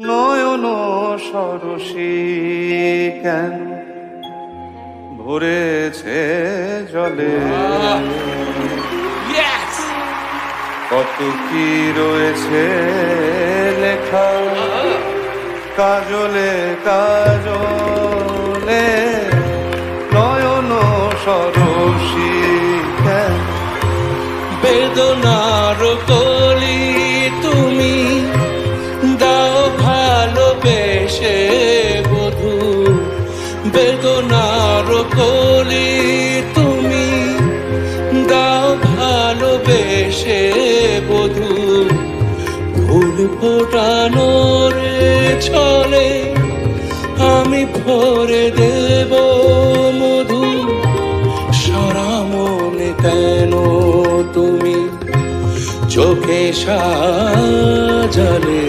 নয়ন সরসী কেন? ভরেছে জলে। কত কি রয়েছে লেখা? কাজলে কাজলে নয়ন সরসী কেন? বেদনার কলি বেদনার কলি তুমি দাও ভালোবেসে বধু। ফুল ফোটানোর ছলে আমি ভরে দেব মধু। সারা কেন তুমি? চোখে সাজালে